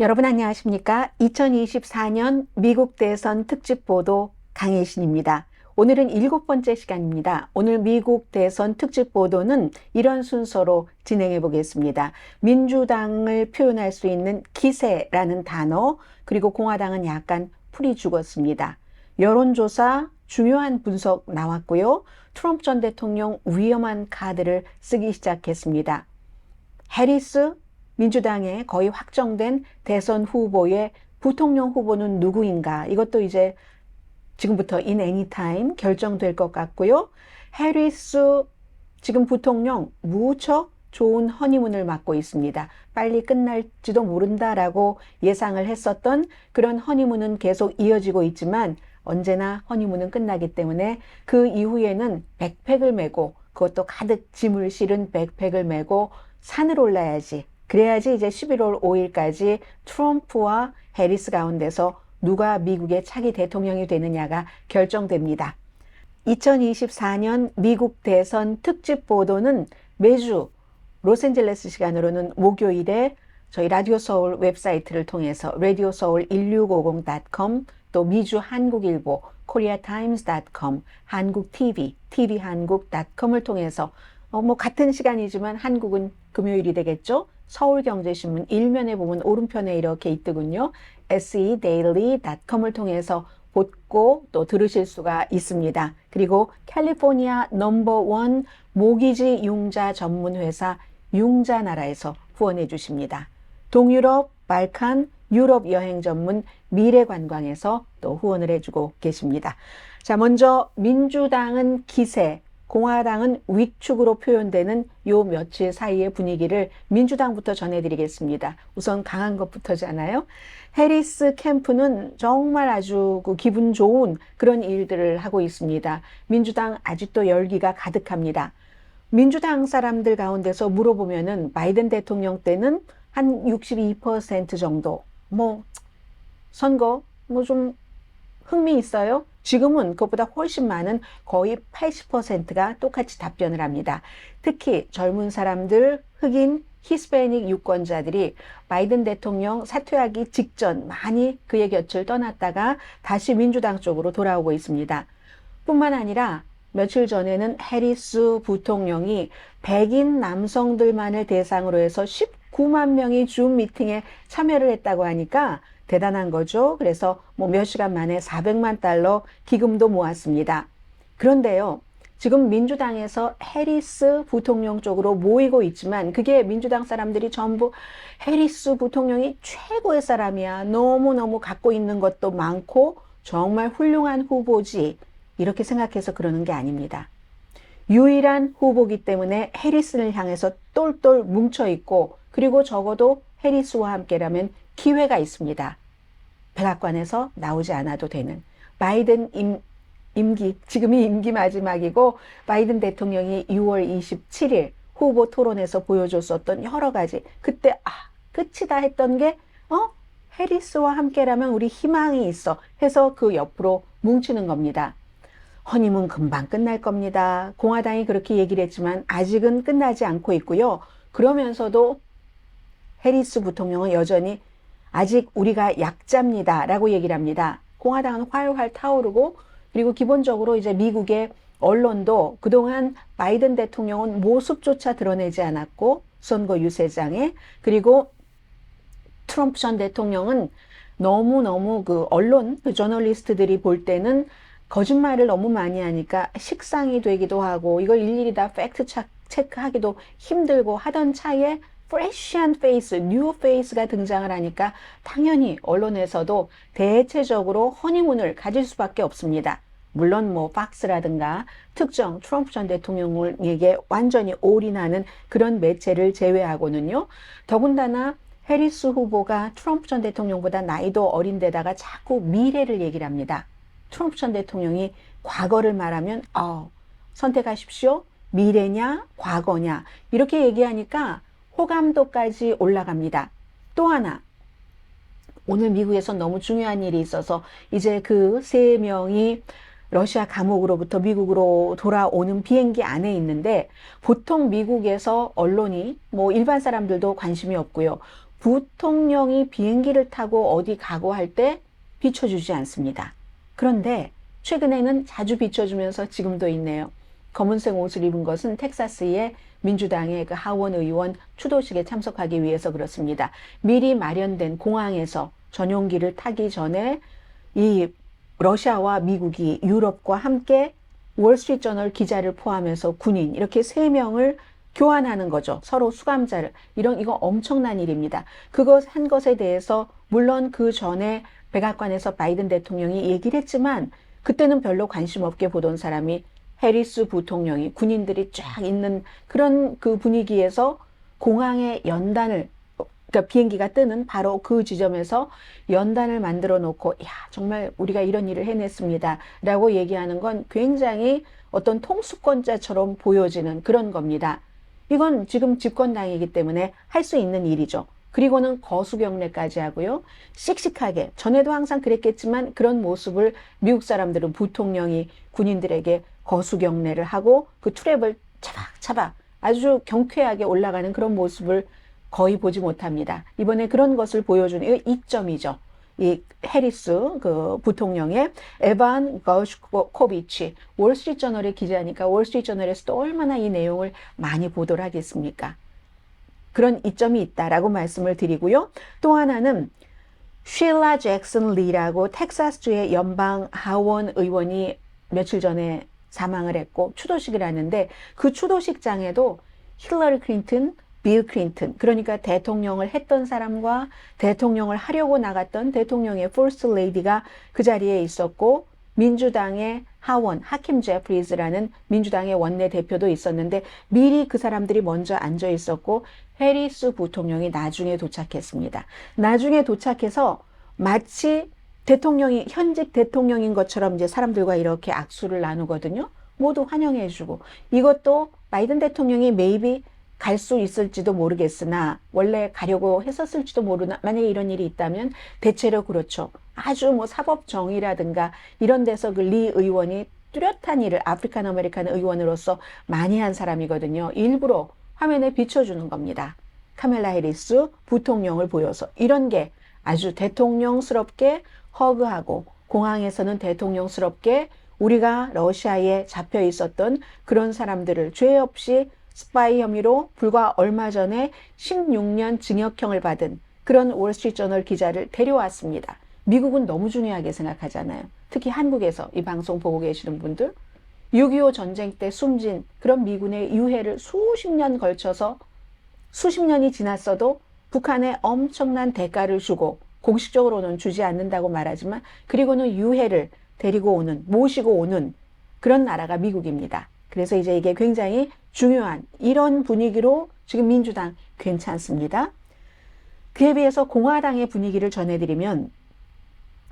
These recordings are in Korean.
여러분 안녕하십니까? 2024년 미국 대선 특집 보도 강혜신입니다. 오늘은 일곱 번째 시간입니다. 오늘 미국 대선 특집 보도는 이런 순서로 진행해 보겠습니다. 민주당을 표현할 수 있는 기세라는 단어, 그리고 공화당은 약간 풀이 죽었습니다. 여론조사 중요한 분석 나왔고요. 트럼프 전 대통령 위험한 카드를 쓰기 시작했습니다. 해리스 민주당의 거의 확정된 대선 후보의 부통령 후보는 누구인가? 이것도 이제 지금부터 any time 결정될 것 같고요. 해리스 지금 부통령 무척 좋은 허니문을 맞고 있습니다. 빨리 끝날지도 모른다라고 예상을 했었던 그런 허니문은 계속 이어지고 있지만 언제나 허니문은 끝나기 때문에 그 이후에는 백팩을 메고 그것도 가득 짐을 실은 백팩을 메고 산을 올라야지 그래야지 이제 11월 5일까지 트럼프와 해리스 가운데서 누가 미국의 차기 대통령이 되느냐가 결정됩니다. 2024년 미국 대선 특집 보도는 매주 로스앤젤레스 시간으로는 목요일에 저희 라디오 서울 웹사이트를 통해서 라디오 서울 1650.com 또 미주 한국일보 koreatimes.com 한국 TV tv한국.com을 통해서 어, 뭐 같은 시간이지만 한국은 금요일이 되겠죠. 서울경제신문 일면에 보면 오른편에 이렇게 있더군요. sedaily.com을 통해서 보고 또 들으실 수가 있습니다. 그리고 캘리포니아 넘버원 모기지 융자 전문 회사 융자나라에서 후원해 주십니다. 동유럽, 발칸, 유럽 여행 전문 미래관광에서 또 후원을 해주고 계십니다. 자, 먼저 민주당은 기세, 공화당은 위축으로 표현되는 요 며칠 사이의 분위기를 민주당부터 전해드리겠습니다. 우선 강한 것부터잖아요. 해리스 캠프는 정말 아주 그 기분 좋은 그런 일들을 하고 있습니다. 민주당 아직도 열기가 가득합니다. 민주당 사람들 가운데서 물어보면은 바이든 대통령 때는 한 62% 정도 뭐 선거 뭐 좀 흥미 있어요? 지금은 그것보다 훨씬 많은 거의 80%가 똑같이 답변을 합니다. 특히 젊은 사람들, 흑인, 히스패닉 유권자들이 바이든 대통령 사퇴하기 직전 많이 그의 곁을 떠났다가 다시 민주당 쪽으로 돌아오고 있습니다. 뿐만 아니라 며칠 전에는 해리스 부통령이 백인 남성들만을 대상으로 해서 19만 명이 줌 미팅에 참여를 했다고 하니까 대단한 거죠. 그래서 뭐 몇 시간 만에 400만 달러 기금도 모았습니다. 그런데요. 지금 민주당에서 해리스 부통령 쪽으로 모이고 있지만 그게 민주당 사람들이 전부 해리스 부통령이 최고의 사람이야. 너무너무 갖고 있는 것도 많고 정말 훌륭한 후보지. 이렇게 생각해서 그러는 게 아닙니다. 유일한 후보기 때문에 해리스를 향해서 똘똘 뭉쳐 있고 그리고 적어도 해리스와 함께라면 기회가 있습니다. 백악관에서 나오지 않아도 되는 바이든 임, 임기, 지금이 임기 마지막이고 바이든 대통령이 6월 27일 후보 토론에서 보여줬었던 여러 가지 그때 아 끝이다 했던 게 어? 해리스와 함께라면 우리 희망이 있어 해서 그 옆으로 뭉치는 겁니다. 허니문 금방 끝날 겁니다. 공화당이 그렇게 얘기를 했지만 아직은 끝나지 않고 있고요. 그러면서도 해리스 부통령은 여전히 아직 우리가 약자입니다. 라고 얘기를 합니다. 공화당은 활활 타오르고 그리고 기본적으로 이제 미국의 언론도 그동안 바이든 대통령은 모습조차 드러내지 않았고 선거 유세장에 그리고 트럼프 전 대통령은 너무너무 그 언론 그 저널리스트들이 볼 때는 거짓말을 너무 많이 하니까 식상이 되기도 하고 이걸 일일이 다 팩트 체크하기도 힘들고 하던 차에 프레시한 페이스, 뉴 페이스가 등장을 하니까 당연히 언론에서도 대체적으로 허니문을 가질 수밖에 없습니다. 물론 뭐 팍스라든가 특정 트럼프 전 대통령에게 완전히 올인하는 그런 매체를 제외하고는요. 더군다나 해리스 후보가 트럼프 전 대통령보다 나이도 어린데다가 자꾸 미래를 얘기를 합니다. 트럼프 전 대통령이 과거를 말하면 어, 선택하십시오. 미래냐 과거냐 이렇게 얘기하니까 호감도까지 올라갑니다. 또 하나 오늘 미국에서 너무 중요한 일이 있어서 이제 그 세 명이 러시아 감옥으로부터 미국으로 돌아오는 비행기 안에 있는데 보통 미국에서 언론이 뭐 일반 사람들도 관심이 없고요. 부통령이 비행기를 타고 어디 가고 할 때 비춰주지 않습니다. 그런데 최근에는 자주 비춰주면서 지금도 있네요. 검은색 옷을 입은 것은 텍사스의 민주당의 그 하원 의원 추도식에 참석하기 위해서 그렇습니다. 미리 마련된 공항에서 전용기를 타기 전에 이 러시아와 미국이 유럽과 함께 월스트리트저널 기자를 포함해서 군인 이렇게 세 명을 교환하는 거죠. 서로 수감자를. 이런 이거 엄청난 일입니다. 그것 한 것에 대해서 물론 그 전에 백악관에서 바이든 대통령이 얘기를 했지만 그때는 별로 관심 없게 보던 사람이 해리스 부통령이 군인들이 쫙 있는 그런 그 분위기에서 공항에 연단을 그러니까 비행기가 뜨는 바로 그 지점에서 연단을 만들어 놓고 야 정말 우리가 이런 일을 해냈습니다라고 얘기하는 건 굉장히 어떤 통수권자처럼 보여지는 그런 겁니다. 이건 지금 집권당이기 때문에 할 수 있는 일이죠. 그리고는 거수경례까지 하고요. 씩씩하게 전에도 항상 그랬겠지만 그런 모습을 미국 사람들은 부통령이 군인들에게 거수경례를 하고 그 트랩을 차박차박 아주 경쾌하게 올라가는 그런 모습을 거의 보지 못합니다. 이번에 그런 것을 이 이점이죠. 이 해리스 그 부통령의 에반 거슈코비치 월스트리트 저널의 기자니까 월스트리트 저널에서도 얼마나 이 내용을 많이 보도를 하겠습니까? 그런 이점이 있다라고 말씀을 드리고요. 또 하나는 쉴라 잭슨 리라고 텍사스주의 연방 하원 의원이 며칠 전에 사망을 했고 추도식을 하는데 그 추도식장에도 힐러리 클린턴, 빌 클린턴 그러니까 대통령을 했던 사람과 대통령을 하려고 나갔던 대통령의 퍼스트 레이디가 그 자리에 있었고 민주당의 하원 하킴 제프리즈라는 민주당의 원내 대표도 있었는데 미리 그 사람들이 먼저 앉아 있었고 해리스 부통령이 나중에 도착했습니다. 나중에 도착해서 마치 대통령이 현직 대통령인 것처럼 이제 사람들과 이렇게 악수를 나누거든요. 모두 환영해 주고 이것도 바이든 대통령이 maybe 갈 수 있을지도 모르겠으나 원래 가려고 했었을지도 모르나 만약에 이런 일이 있다면 대체로 그렇죠. 아주 뭐 사법 정의라든가 이런 데서 그 리 의원이 뚜렷한 일을 아프리칸 아메리칸 의원으로서 많이 한 사람이거든요. 일부러 화면에 비춰주는 겁니다. 카멜라 해리스 부통령을 보여서 이런 게 아주 대통령스럽게 허그하고 공항에서는 대통령스럽게 우리가 러시아에 잡혀 있었던 그런 사람들을 죄 없이 스파이 혐의로 불과 얼마 전에 16년 징역형을 받은 그런 월스트리트 저널 기자를 데려왔습니다. 미국은 너무 중요하게 생각하잖아요. 특히 한국에서 이 방송 보고 계시는 분들 6.25 전쟁 때 숨진 그런 미군의 유해를 수십 년 걸쳐서 수십 년이 지났어도 북한에 엄청난 대가를 주고 공식적으로는 주지 않는다고 말하지만 그리고는 유해를 데리고 오는 모시고 오는 그런 나라가 미국입니다. 그래서 이제 이게 굉장히 중요한 이런 분위기로 지금 민주당 괜찮습니다. 그에 비해서 공화당의 분위기를 전해드리면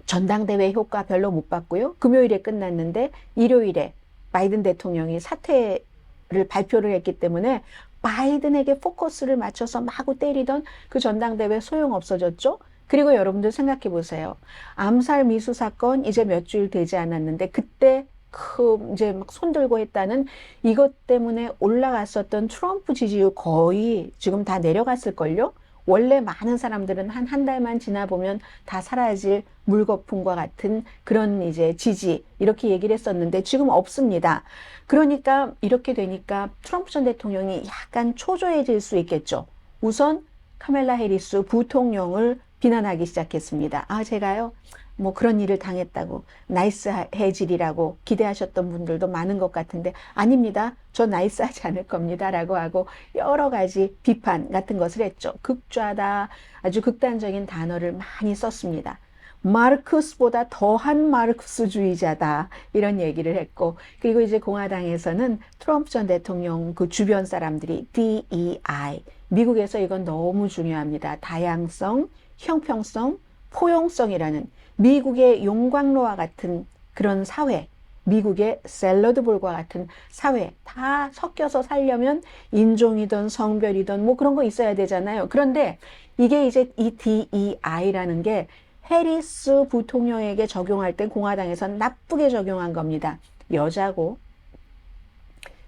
전당대회 효과 별로 못 봤고요. 금요일에 끝났는데 일요일에 바이든 대통령이 사퇴를 발표를 했기 때문에 바이든에게 포커스를 맞춰서 마구 때리던 그 전당대회 소용 없어졌죠. 그리고 여러분들 생각해 보세요. 암살 미수 사건 이제 몇 주일 되지 않았는데 그때 그 이제 막 손들고 했다는 이것 때문에 올라갔었던 트럼프 지지율 거의 지금 다 내려갔을걸요? 원래 많은 사람들은 한 한 달만 지나 보면 다 사라질 물거품과 같은 그런 이제 지지 이렇게 얘기를 했었는데 지금 없습니다. 그러니까 이렇게 되니까 트럼프 전 대통령이 약간 초조해질 수 있겠죠. 우선 카멜라 해리스 부통령을 비난하기 시작했습니다. 아, 제가요, 뭐 그런 일을 당했다고, 나이스 해질이라고 기대하셨던 분들도 많은 것 같은데, 아닙니다. 저 나이스 하지 않을 겁니다. 라고 하고 여러 가지 비판 같은 것을 했죠. 극좌다, 아주 극단적인 단어를 많이 썼습니다. 마르크스보다 더한 마르크스주의자다 이런 얘기를 했고 그리고 이제 공화당에서는 트럼프 전 대통령 그 주변 사람들이 DEI 미국에서 이건 너무 중요합니다. 다양성, 형평성, 포용성이라는 미국의 용광로와 같은 그런 사회, 미국의 샐러드볼과 같은 사회 다 섞여서 살려면 인종이든 성별이든 뭐 그런 거 있어야 되잖아요. 그런데 이게 이제 이 DEI라는 게 해리스 부통령에게 적용할 땐 공화당에선 나쁘게 적용한 겁니다. 여자고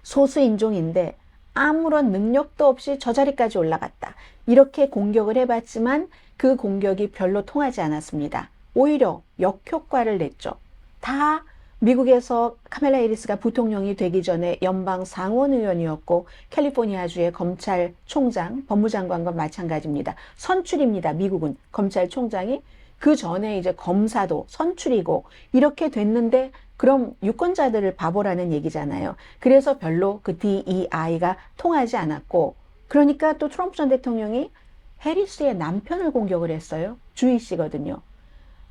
소수 인종인데 아무런 능력도 없이 저 자리까지 올라갔다. 이렇게 공격을 해봤지만 그 공격이 별로 통하지 않았습니다. 오히려 역효과를 냈죠. 다 미국에서 카멜라 해리스가 부통령이 되기 전에 연방 상원 의원이었고 캘리포니아주의 검찰총장, 법무장관과 마찬가지입니다. 선출입니다. 미국은 검찰총장이 그 전에 이제 검사도 선출이고 이렇게 됐는데 그럼 유권자들을 바보라는 얘기잖아요. 그래서 별로 그 DEI가 통하지 않았고 그러니까 또 트럼프 전 대통령이 해리스의 남편을 공격을 했어요. 주희 씨거든요.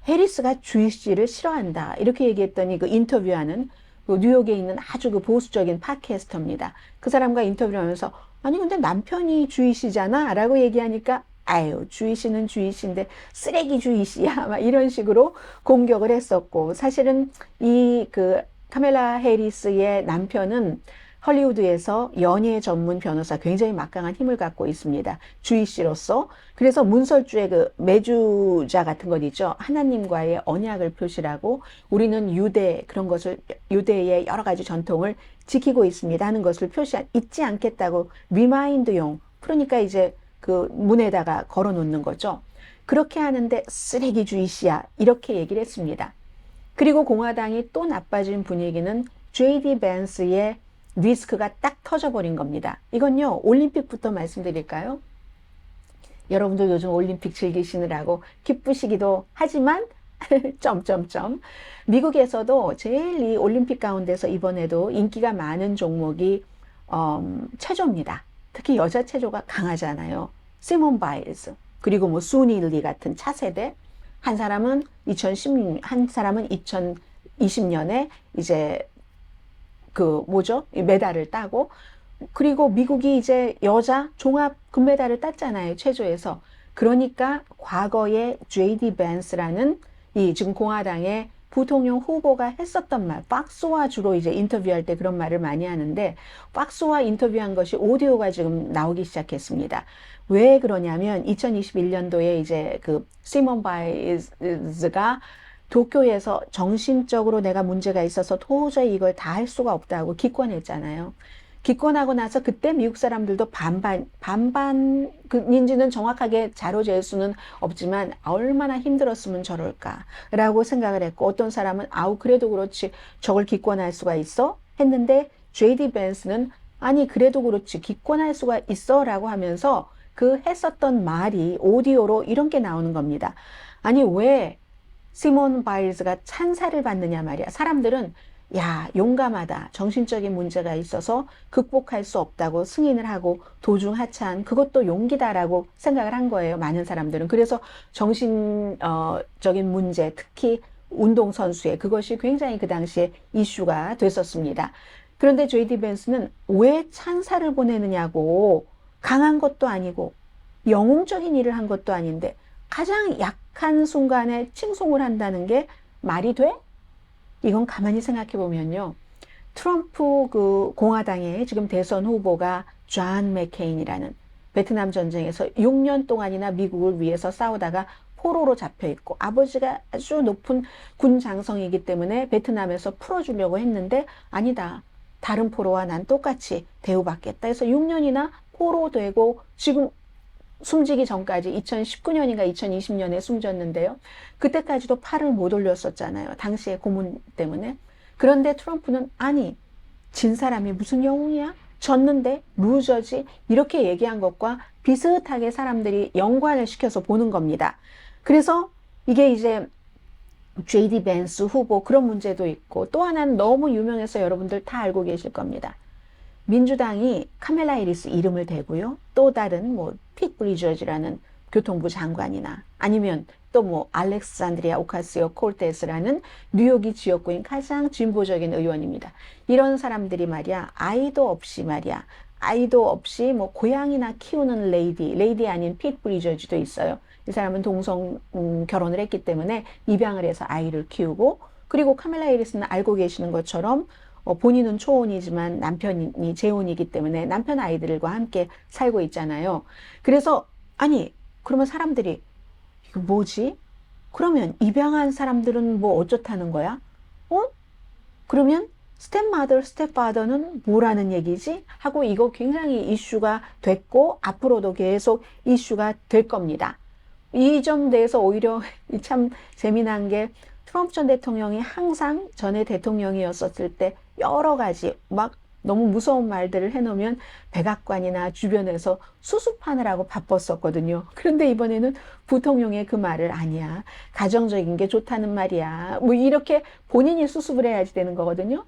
해리스가 주희 씨를 싫어한다. 이렇게 얘기했더니 그 인터뷰하는 그 뉴욕에 있는 아주 그 보수적인 팟캐스터입니다. 그 사람과 인터뷰를 하면서 아니 근데 남편이 주희 씨잖아 라고 얘기하니까 아유 주희 씨는 주희 씨인데 쓰레기 주희 씨야 막 이런 식으로 공격을 했었고 사실은 이 그 카멜라 해리스의 남편은 헐리우드에서 연예 전문 변호사 굉장히 막강한 힘을 갖고 있습니다. 주희 씨로서. 그래서 문설주의 그 매주자 같은 것 있죠. 하나님과의 언약을 표시라고 우리는 유대 그런 것을 유대의 여러 가지 전통을 지키고 있습니다 하는 것을 표시 잊지 않겠다고 리마인드용 그러니까 이제 그 문에다가 걸어 놓는 거죠. 그렇게 하는데 쓰레기 주의 씨야 이렇게 얘기를 했습니다. 그리고 공화당이 또 나빠진 분위기는 JD 벤스의 리스크가 딱 터져버린 겁니다. 이건요, 올림픽부터 말씀드릴까요? 여러분들 요즘 올림픽 즐기시느라고 기쁘시기도 하지만, 점점점. 미국에서도 제일 이 올림픽 가운데서 이번에도 인기가 많은 종목이, 음, 체조입니다. 특히 여자 체조가 강하잖아요. 시몬 바일즈, 그리고 뭐 수닐리 같은 차세대. 한 사람은 2016, 한 사람은 2020년에 이제 그 뭐죠? 메달을 따고 그리고 미국이 이제 여자 종합 금메달을 땄잖아요. 체조에서. 그러니까 과거에 JD 벤스라는 이 지금 공화당의 부통령 후보가 했었던 말, 박스와 주로 이제 인터뷰할 때 그런 말을 많이 하는데, 박스와 인터뷰한 것이 오디오가 지금 나오기 시작했습니다. 왜 그러냐면, 2021년도에 이제 그 시몬 바이즈가 도쿄에서 정신적으로 내가 문제가 있어서 도저히 이걸 다 할 수가 없다고 기권했잖아요. 기권하고 나서 그때 미국 사람들도 반반, 반반인지는 정확하게 자로 잴 수는 없지만 얼마나 힘들었으면 저럴까라고 생각을 했고 어떤 사람은 아우 그래도 그렇지 저걸 기권할 수가 있어? 했는데 JD 벤스는 아니 그래도 그렇지 기권할 수가 있어 라고 하면서 그 했었던 말이 오디오로 이런 게 나오는 겁니다. 아니 왜 시몬 바일즈가 찬사를 받느냐 말이야. 사람들은 야, 용감하다. 정신적인 문제가 있어서 극복할 수 없다고 승인을 하고 도중 하차한 그것도 용기다라고 생각을 한 거예요. 많은 사람들은. 그래서 정신적인 문제, 특히 운동 선수의 그것이 굉장히 그 당시에 이슈가 됐었습니다. 그런데 JD 벤스는 왜 찬사를 보내느냐고 강한 것도 아니고 영웅적인 일을 한 것도 아닌데 가장 약한 순간에 칭송을 한다는 게 말이 돼? 이건 가만히 생각해 보면요. 트럼프 그 공화당의 지금 대선 후보가 존 맥케인이라는 베트남 전쟁에서 6년 동안이나 미국을 위해서 싸우다가 포로로 잡혀 있고 아버지가 아주 높은 군 장성이기 때문에 베트남에서 풀어주려고 했는데 아니다. 다른 포로와 난 똑같이 대우받겠다 해서 6년이나 포로되고 지금 숨지기 전까지 2019년인가 2020년에 숨졌는데요. 그때까지도 팔을 못 올렸었잖아요. 당시의 고문 때문에. 그런데 트럼프는 아니 진 사람이 무슨 영웅이야? 졌는데 루저지 이렇게 얘기한 것과 비슷하게 사람들이 연관을 시켜서 보는 겁니다. 그래서 이게 이제 JD 벤스 후보 그런 문제도 있고 또 하나는 너무 유명해서 여러분들 다 알고 계실 겁니다. 민주당이 카멜라 해리스 이름을 대고요. 또 다른 뭐핏 브리저즈라는 교통부 장관이나 아니면 또 뭐 알렉산드리아 오카시오 콜테스라는 뉴욕이 지역구인 가장 진보적인 의원입니다. 이런 사람들이 말이야 아이도 없이 말이야 아이도 없이 뭐 고양이나 키우는 레이디 레이디 아닌 핏 브리저즈도 있어요. 이 사람은 동성 음, 결혼을 했기 때문에 입양을 해서 아이를 키우고 그리고 카멜라 해리스는 알고 계시는 것처럼 어, 본인은 초혼이지만 남편이 재혼이기 때문에 남편 아이들과 함께 살고 있잖아요. 그래서 아니 그러면 사람들이 이거 뭐지? 그러면 입양한 사람들은 뭐 어쩌다는 거야? 어? 그러면 스텝마더, 스텝파더는 뭐라는 얘기지? 하고 이거 굉장히 이슈가 됐고 앞으로도 계속 이슈가 될 겁니다. 이 점 대해서 오히려 참 재미난 게 트럼프 전 대통령이 항상 전에 대통령이었었을 때 여러 가지 막 너무 무서운 말들을 해놓으면 백악관이나 주변에서 수습하느라고 바빴었거든요. 그런데 이번에는 부통령의 그 말을 아니야. 가정적인 게 좋다는 말이야. 뭐 이렇게 본인이 수습을 해야지 되는 거거든요.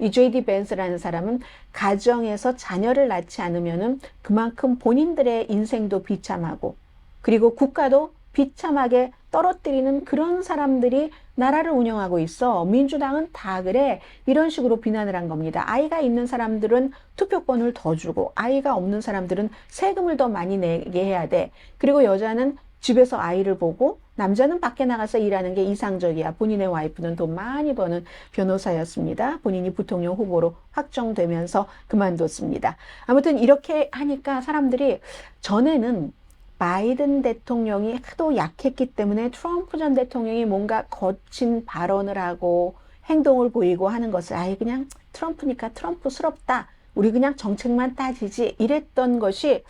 이 JD 벤스라는 사람은 가정에서 자녀를 낳지 않으면은 그만큼 본인들의 인생도 비참하고 그리고 국가도 비참하게 떨어뜨리는 그런 사람들이 나라를 운영하고 있어. 민주당은 다 그래. 이런 식으로 비난을 한 겁니다. 아이가 있는 사람들은 투표권을 더 주고, 아이가 없는 사람들은 세금을 더 많이 내게 해야 돼. 그리고 여자는 집에서 아이를 보고, 남자는 밖에 나가서 일하는 게 이상적이야. 본인의 와이프는 돈 많이 버는 변호사였습니다. 본인이 부통령 후보로 확정되면서 그만뒀습니다. 아무튼 이렇게 하니까 사람들이 전에는 바이든 대통령이 하도 약했기 때문에 트럼프 전 대통령이 뭔가 거친 발언을 하고 행동을 보이고 하는 것을 아예 그냥 트럼프니까 트럼프스럽다. 우리 그냥 정책만 따지지. 이랬던 것이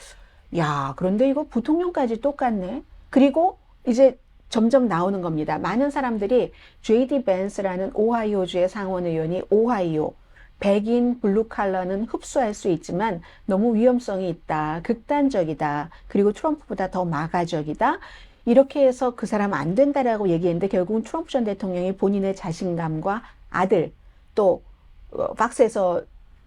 야, 그런데 이거 부통령까지 똑같네. 그리고 이제 점점 나오는 겁니다. 많은 사람들이 JD 벤스라는 오하이오주의 상원 의원이 오하이오 백인 블루 칼라는 흡수할 수 있지만 너무 위험성이 있다. 극단적이다. 그리고 트럼프보다 더 마가적이다. 이렇게 해서 그 사람 안 된다라고 얘기했는데 결국은 트럼프 전 대통령이 본인의 자신감과 아들 또 어, 박스에서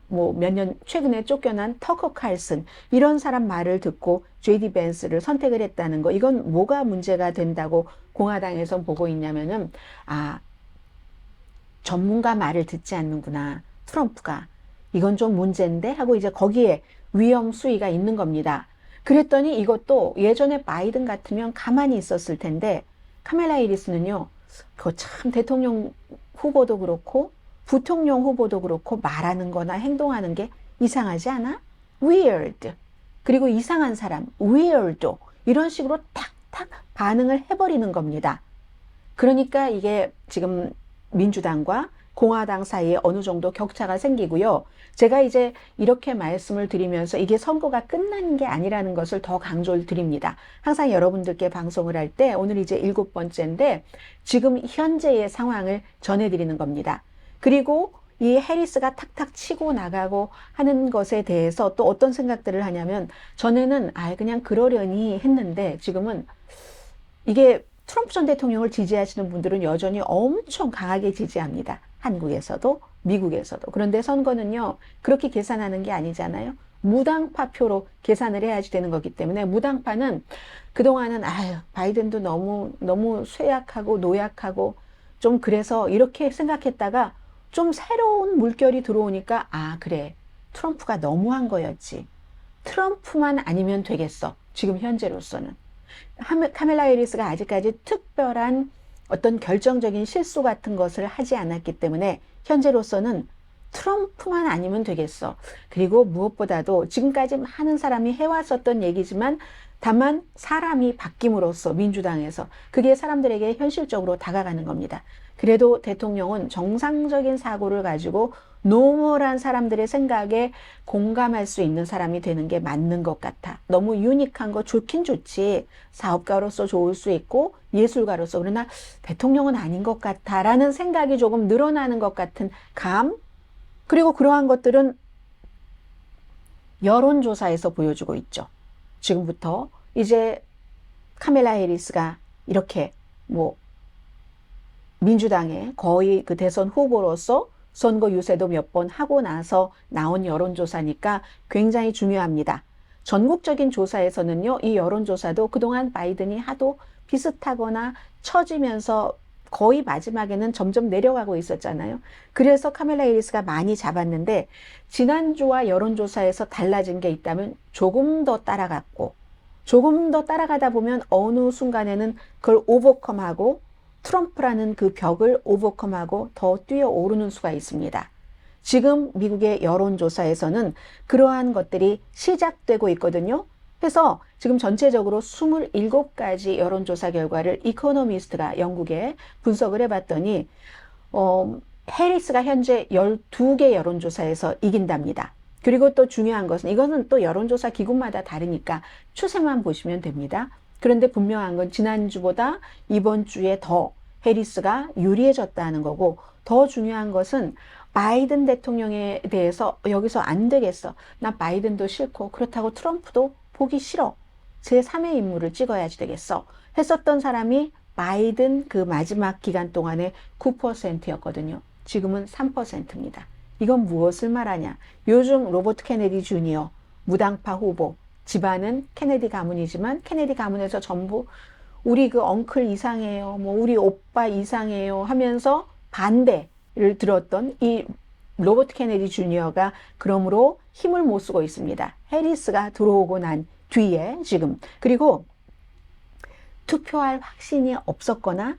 뭐 몇 년 최근에 쫓겨난 터커 칼슨 이런 사람 말을 듣고 JD 벤스를 선택을 했다는 거 이건 뭐가 문제가 된다고 공화당에서 보고 있냐면은 아 전문가 말을 듣지 않는구나. 트럼프가 이건 좀 문제인데 하고 이제 거기에 위험 수위가 있는 겁니다. 그랬더니 이것도 예전에 바이든 같으면 가만히 있었을 텐데 카멜라 이리스는요. 그 참 대통령 후보도 그렇고 부통령 후보도 그렇고 말하는 거나 행동하는 게 이상하지 않아? weird. 그리고 이상한 사람 weirdo. 이런 식으로 탁탁 반응을 해버리는 겁니다. 그러니까 이게 지금 민주당과 공화당 사이에 어느 정도 격차가 생기고요. 제가 이제 이렇게 말씀을 드리면서 이게 선거가 끝난 게 아니라는 것을 더 강조를 드립니다. 항상 여러분들께 방송을 할 때 오늘 이제 일곱 번째인데 지금 현재의 상황을 전해드리는 겁니다. 그리고 이 해리스가 탁탁 치고 나가고 하는 것에 대해서 또 어떤 생각들을 하냐면 전에는 아 그냥 그러려니 했는데 지금은 이게 트럼프 전 대통령을 지지하시는 분들은 여전히 엄청 강하게 지지합니다. 한국에서도 미국에서도. 그런데 선거는요, 그렇게 계산하는 게 아니잖아요. 무당파 표로 계산을 해야지 되는 거기 때문에 무당파는 그동안은 아유, 바이든도 너무, 너무 쇠약하고 노약하고 좀 그래서 이렇게 생각했다가 좀 새로운 물결이 들어오니까 아, 그래. 트럼프가 너무한 거였지. 트럼프만 아니면 되겠어. 지금 현재로서는. 카멜라 해리스가 아직까지 특별한 어떤 결정적인 실수 같은 것을 하지 않았기 때문에 현재로서는 트럼프만 아니면 되겠어. 그리고 무엇보다도 지금까지 많은 사람이 해왔었던 얘기지만 다만 사람이 바뀜으로써 민주당에서 그게 사람들에게 현실적으로 다가가는 겁니다. 그래도 대통령은 정상적인 사고를 가지고 노멀한 사람들의 생각에 공감할 수 있는 사람이 되는 게 맞는 것 같아. 너무 유니크한 거 좋긴 좋지. 사업가로서 좋을 수 있고 예술가로서 그러나 대통령은 아닌 것 같아라는 생각이 조금 늘어나는 것 같은 감. 그리고 그러한 것들은 여론조사에서 보여주고 있죠. 지금부터 이제 카멜라 해리스가 이렇게 뭐 민주당의 거의 그 대선 후보로서 선거 유세도 몇 번 하고 나서 나온 여론조사니까 굉장히 중요합니다. 전국적인 조사에서는요, 이 여론조사도 그동안 바이든이 하도 비슷하거나 처지면서 거의 마지막에는 점점 내려가고 있었잖아요. 그래서 카멜라 해리스가 많이 잡았는데 지난주와 여론조사에서 달라진 게 있다면 조금 더 따라갔고 조금 더 따라가다 보면 어느 순간에는 그걸 오버컴하고 트럼프라는 그 벽을 오버컴하고 더 뛰어오르는 수가 있습니다. 지금 미국의 여론조사에서는 그러한 것들이 시작되고 있거든요. 그래서 지금 전체적으로 27가지 여론조사 결과를 이코노미스트가 영국에 분석을 해봤더니 어, 해리스가 현재 12개 여론조사에서 이긴답니다. 그리고 또 중요한 것은 이거는 또 여론조사 기구마다 다르니까 추세만 보시면 됩니다. 그런데 분명한 건 지난주보다 이번 주에 더 해리스가 유리해졌다는 거고 더 중요한 것은 바이든 대통령에 대해서 여기서 안 되겠어. 나 바이든도 싫고 그렇다고 트럼프도 보기 싫어. 제 3의 인물을 찍어야지 되겠어. 했었던 사람이 바이든 그 마지막 기간 동안에 9%였거든요. 지금은 3%입니다. 이건 무엇을 말하냐? 요즘 로버트 케네디 주니어 무당파 후보 집안은 케네디 가문이지만 케네디 가문에서 전부 우리 그 엉클 이상해요. 뭐 우리 오빠 이상해요 하면서 반대를 들었던 이 로버트 케네디 주니어가 그러므로 힘을 못 쓰고 있습니다. 해리스가 들어오고 난 뒤에 지금 그리고 투표할 확신이 없었거나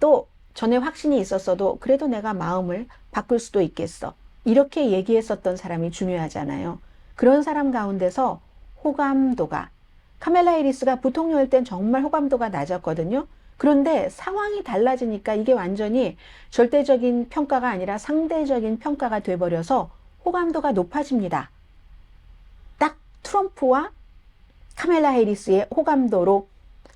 또 전에 확신이 있었어도 그래도 내가 마음을 바꿀 수도 있겠어. 이렇게 얘기했었던 사람이 중요하잖아요. 그런 사람 가운데서 호감도가 카멜라 해리스가 부통령일 땐 정말 호감도가 낮았거든요. 그런데 상황이 달라지니까 이게 완전히 절대적인 평가가 아니라 상대적인 평가가 돼버려서 호감도가 높아집니다. 딱 트럼프와 카멜라 해리스의 호감도로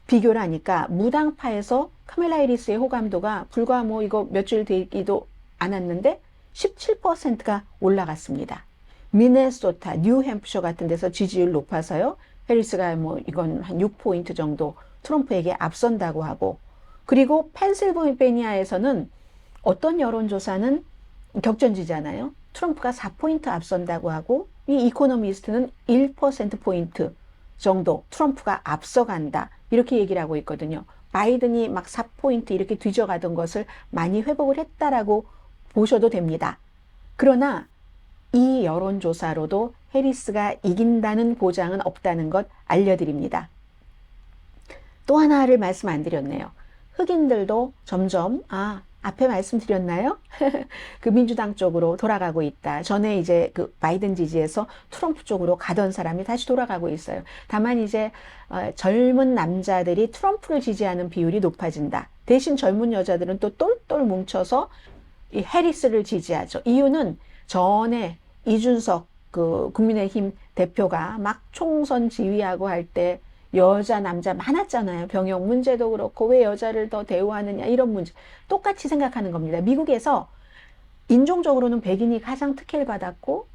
비교를 하니까 무당파에서 카멜라 해리스의 호감도가 불과 뭐 이거 몇줄 되기도 않았는데 17%가 올라갔습니다. 미네소타, 뉴햄프셔 같은 데서 지지율 높아서요. 해리스가 뭐 이건 한 6포인트 정도 트럼프에게 앞선다고 하고 그리고 펜실베니아에서는 어떤 여론조사는 격전지잖아요. 트럼프가 4포인트 앞선다고 하고 이 이코노미스트는 1%포인트 정도 트럼프가 앞서간다. 이렇게 얘기를 하고 있거든요. 바이든이 막 4포인트 이렇게 뒤져가던 것을 많이 회복을 했다라고 보셔도 됩니다. 그러나 이 여론조사로도 해리스가 이긴다는 보장은 없다는 것 알려드립니다. 또 하나를 말씀 안 드렸네요. 흑인들도 점점, 아, 앞에 말씀드렸나요? 그 민주당 쪽으로 돌아가고 있다. 전에 이제 그 바이든 지지에서 트럼프 쪽으로 가던 사람이 다시 돌아가고 있어요. 다만 이제 어, 젊은 남자들이 트럼프를 지지하는 비율이 높아진다. 대신 젊은 여자들은 또 똘똘 뭉쳐서 이 해리스를 지지하죠. 이유는 전에 이준석 그 국민의힘 대표가 막 총선 지휘하고 할 때 여자 남자 많았잖아요. 병역 문제도 그렇고 왜 여자를 더 대우하느냐 이런 문제 똑같이 생각하는 겁니다. 미국에서 인종적으로는 백인이 가장 특혜를 받았고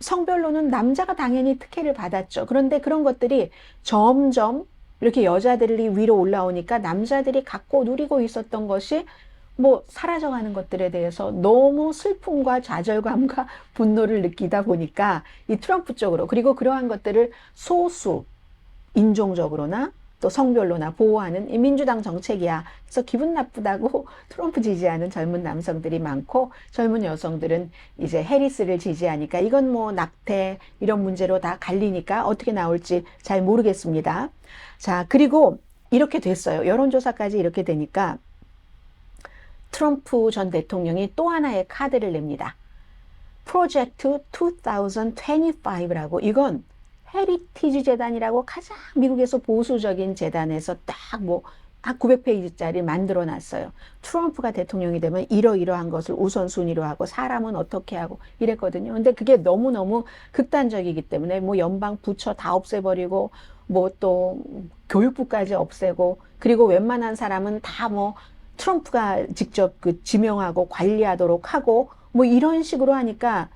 성별로는 남자가 당연히 특혜를 받았죠. 그런데 그런 것들이 점점 이렇게 여자들이 위로 올라오니까 남자들이 갖고 누리고 있었던 것이 뭐 사라져가는 것들에 대해서 너무 슬픔과 좌절감과 분노를 느끼다 보니까 이 트럼프 쪽으로 그리고 그러한 것들을 소수 인종적으로나 또 성별로나 보호하는 이 민주당 정책이야. 그래서 기분 나쁘다고 트럼프 지지하는 젊은 남성들이 많고 젊은 여성들은 이제 해리스를 지지하니까 이건 뭐 낙태 이런 문제로 다 갈리니까 어떻게 나올지 잘 모르겠습니다. 자, 그리고 이렇게 됐어요. 여론조사까지 이렇게 되니까 트럼프 전 대통령이 또 하나의 카드를 냅니다. 프로젝트 2025라고 이건 헤리티지 재단이라고 가장 미국에서 보수적인 재단에서 딱뭐 한 900페이지짜리 만들어 놨어요. 트럼프가 대통령이 되면 이러이러한 것을 우선순위로 하고 사람은 어떻게 하고 이랬거든요. 근데 그게 너무너무 극단적이기 때문에 뭐 연방 부처 다 없애버리고 뭐 또 교육부까지 없애고 그리고 웬만한 사람은 다뭐 트럼프가 직접 그 지명하고 관리하도록 하고 뭐 이런 식으로 하니까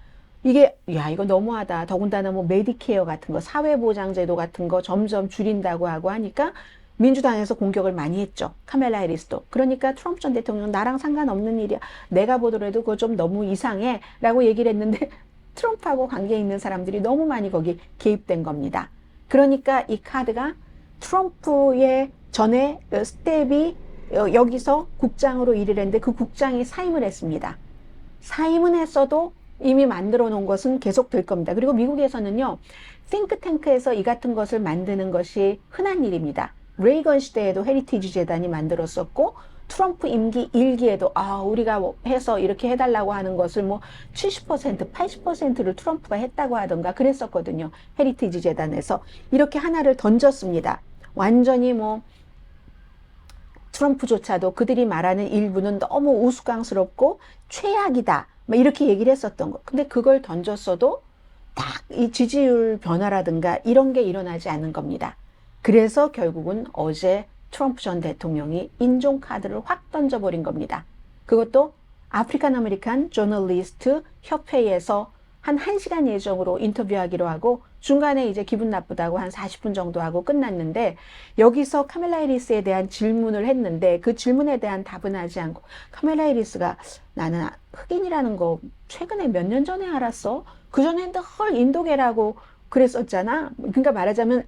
이게 야 이거 너무하다. 더군다나 뭐 메디케어 같은 거 사회보장제도 같은 거 점점 줄인다고 하고 하니까 민주당에서 공격을 많이 했죠. 카멜라 해리스도. 그러니까 트럼프 전 대통령 나랑 상관없는 일이야. 내가 보더라도 그거 좀 너무 이상해. 라고 얘기를 했는데 트럼프하고 관계 있는 사람들이 너무 많이 거기 개입된 겁니다. 그러니까 이 카드가 트럼프의 전에 스텝이 어, 여기서 국장으로 일을 했는데 그 국장이 사임을 했습니다. 사임은 했어도 이미 만들어 놓은 것은 계속 될 겁니다. 그리고 미국에서는요, 싱크탱크에서 이 같은 것을 만드는 것이 흔한 일입니다. 레이건 시대에도 헤리티지 재단이 만들었었고, 트럼프 임기 일기에도 아 우리가 뭐 해서 이렇게 해달라고 하는 것을 뭐 70% 80%를 트럼프가 했다고 하던가 그랬었거든요 헤리티지 재단에서 이렇게 하나를 던졌습니다 완전히 뭐 트럼프조차도 그들이 말하는 일부는 너무 우스꽝스럽고 최악이다. 막 이렇게 얘기를 했었던 거. 근데 그걸 던졌어도 딱 이 지지율 변화라든가 이런 게 일어나지 않는 겁니다. 그래서 결국은 어제 트럼프 전 대통령이 인종 카드를 확 던져버린 겁니다. 그것도 아프리칸 아메리칸 저널리스트 협회에서 한 1시간 예정으로 인터뷰하기로 하고 중간에 이제 기분 나쁘다고 한 40분 정도 하고 끝났는데 여기서 카멜라 해리스에 대한 질문을 했는데 그 질문에 대한 답은 하지 않고 카멜라 해리스가 나는 흑인이라는 거 최근에 몇 년 전에 알았어. 그전에는 헐 인도계라고 그랬었잖아. 그러니까 말하자면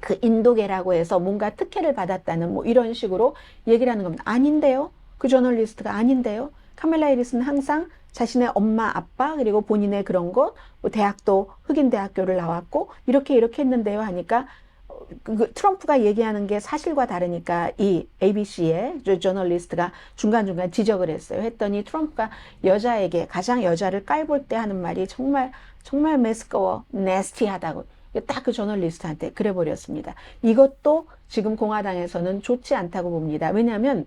그 인도계라고 해서 뭔가 특혜를 받았다는 뭐 이런 식으로 얘기를 하는 겁니다. 아닌데요. 그 저널리스트가 아닌데요. 카멜라 해리스는 항상 자신의 엄마, 아빠, 그리고 본인의 그런 것, 뭐 대학도 흑인 대학교를 나왔고, 이렇게 이렇게 했는데요 하니까, 어, 그, 그 트럼프가 얘기하는 게 사실과 다르니까 이 ABC의 저널리스트가 중간중간 지적을 했어요. 했더니 트럼프가 여자에게 가장 여자를 깔볼 때 하는 말이 정말, 정말 매스꺼워, 네스티하다고. 딱 그 저널리스트한테 그래 버렸습니다. 이것도 지금 공화당에서는 좋지 않다고 봅니다. 왜냐하면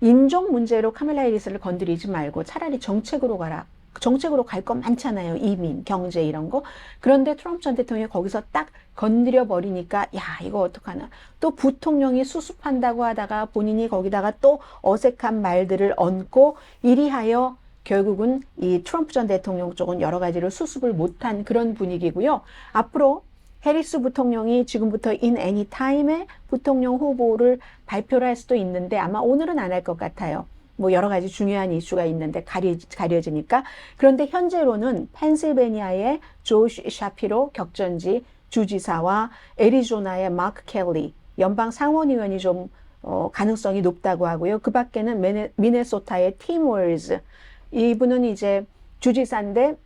인종 문제로 카멜라 해리스를 건드리지 말고 차라리 정책으로 가라. 정책으로 갈 건 많잖아요. 이민, 경제 이런 거. 그런데 트럼프 전 대통령이 거기서 딱 건드려 버리니까 야, 이거 어떡하나. 또 부통령이 수습한다고 하다가 본인이 거기다가 또 어색한 말들을 얹고 이리하여 결국은 이 트럼프 전 대통령 쪽은 여러 가지를 수습을 못한 그런 분위기고요. 앞으로 해리스 부통령이 지금부터 in any time에 부통령 후보를 발표를 할 수도 있는데 아마 오늘은 안 할 것 같아요. 뭐 여러 가지 중요한 이슈가 있는데 가리, 가려지니까. 그런데 현재로는 펜실베니아의 조시 샤피로 격전지 주지사와 애리조나의 마크 켈리 연방 상원의원이 좀 어, 가능성이 높다고 하고요. 그 밖에는 미네, 미네소타의 팀 월즈 이분은 이제 주지사인데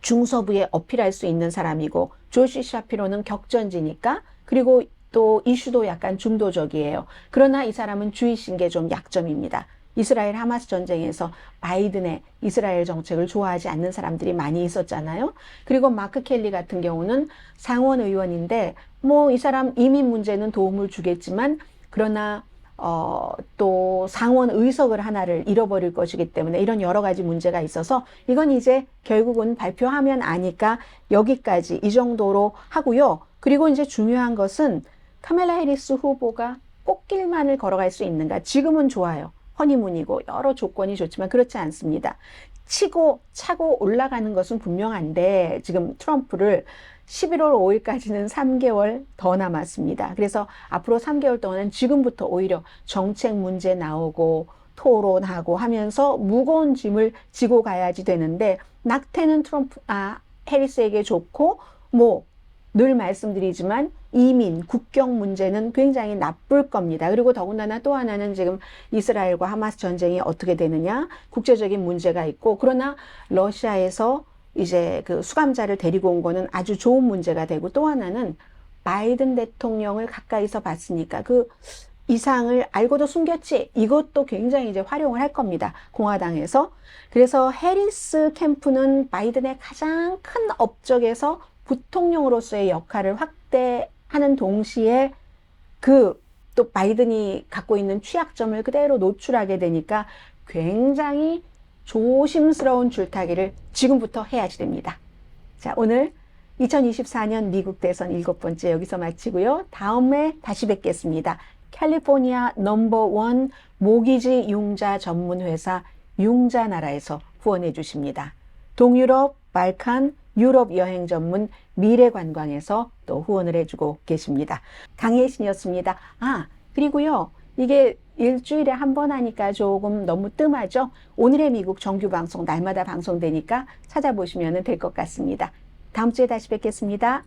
중서부에 어필할 수 있는 사람이고 조시 샤피로는 격전지니까 그리고 또 이슈도 약간 중도적이에요. 그러나 이 사람은 주의신 게 좀 약점입니다. 이스라엘 하마스 전쟁에서 바이든의 이스라엘 정책을 좋아하지 않는 사람들이 많이 있었잖아요. 그리고 마크 켈리 같은 경우는 상원 의원인데 뭐 이 사람 이민 문제는 도움을 주겠지만 그러나 어, 또 상원 의석을 하나를 잃어버릴 것이기 때문에 이런 여러 가지 문제가 있어서 이건 이제 결국은 발표하면 아니까 여기까지 이 정도로 하고요. 그리고 이제 중요한 것은 카멜라 해리스 후보가 꽃길만을 걸어갈 수 있는가? 지금은 좋아요. 허니문이고 여러 조건이 좋지만 그렇지 않습니다. 치고 차고 올라가는 것은 분명한데 지금 트럼프를 11월 5일까지는 3개월 더 남았습니다. 그래서 앞으로 3개월 동안은 지금부터 오히려 정책 문제 나오고 토론하고 하면서 무거운 짐을 지고 가야지 되는데 낙태는 트럼프 아 해리스에게 좋고 뭐 늘 말씀드리지만 이민, 국경 문제는 굉장히 나쁠 겁니다. 그리고 더군다나 또 하나는 지금 이스라엘과 하마스 전쟁이 어떻게 되느냐, 국제적인 문제가 있고, 그러나 러시아에서 이제 그 수감자를 데리고 온 거는 아주 좋은 문제가 되고, 또 하나는 바이든 대통령을 가까이서 봤으니까 그 이상을 알고도 숨겼지. 이것도 굉장히 이제 활용을 할 겁니다. 공화당에서. 그래서 해리스 캠프는 바이든의 가장 큰 업적에서 부통령으로서의 역할을 확대하는 동시에 그 또 바이든이 갖고 있는 취약점을 그대로 노출하게 되니까 굉장히 조심스러운 줄타기를 지금부터 해야지 됩니다. 자, 오늘 2024년 미국 대선 일곱 번째 여기서 마치고요. 다음에 다시 뵙겠습니다. 캘리포니아 넘버원 모기지 융자 전문 회사 융자나라에서 후원해 주십니다. 동유럽, 발칸, 유럽 여행 전문 미래관광에서 또 후원을 해주고 계십니다. 강혜신이었습니다. 아, 그리고요. 이게 일주일에 한 번 하니까 조금 너무 뜸하죠? 오늘의 미국 정규 방송 날마다 방송되니까 찾아보시면 될 것 같습니다. 다음 주에 다시 뵙겠습니다.